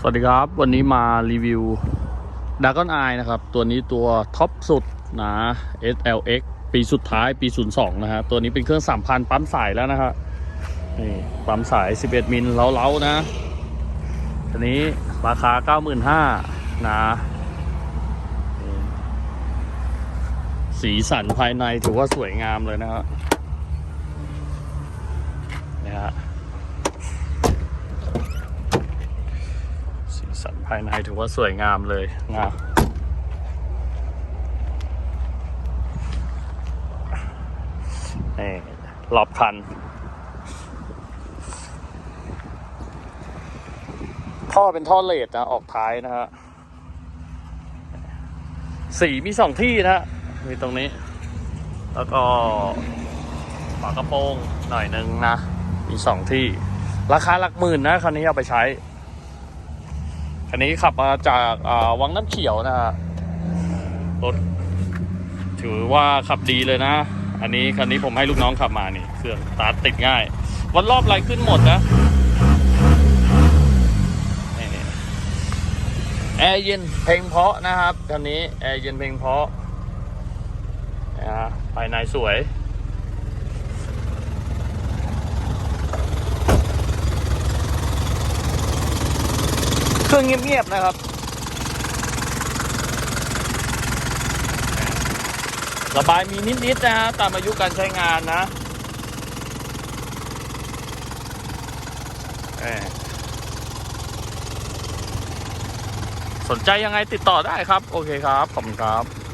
สวัสดีครับ วันนี้มารีวิวด a ก o n Eye นะครับ ตัวนี้ตัวท็อปสุดนะ SLX ปีสุดท้ายปี 02 นะฮะ ตัวนี้เป็นเครื่อง 3,000 ปั๊มสายแล้วนะครับนี่ปั๊มสาย 11 มิลเล้าๆนะตัวนี้ราคา 95,000นะนี่สีสันภายในถือว่าสวยงามเลยนะครับนี่ฮะ สีสัน ภายในถือว่าสวยงามเลยนะนี่รอบคัน ท่อเป็นท่อเลดนะ ออกท้ายนะฮะ สีมีสองที่นะฮะ มีตรงนี้ แล้วก็ฝากระโปรงหน่อยหนึ่งนะ มีสองที่ ราคาหลักหมื่นนะคันนี้เอาไปใช้ คันนี้ขับมาจากวังน้ำเขียวนะฮะรถถือว่าขับดีเลยนะ อันนี้คันนี้ผมให้ลูกน้องขับมานี่เครื่องตาร์ติดง่าย วันรอบไรขึ้นหมดนะแอร์เย็นเพลงเพราะนะครับคันนี้แอร์เย็นเพลงเพราะนะฮะภายในสวย เครื่องเงียบๆนะครับ ระบายมีนิดๆนะฮะตามอายุการใช้งานนะเอ่อสนใจยังไงติดต่อได้ครับ โอเคครับ ขอบคุณครับ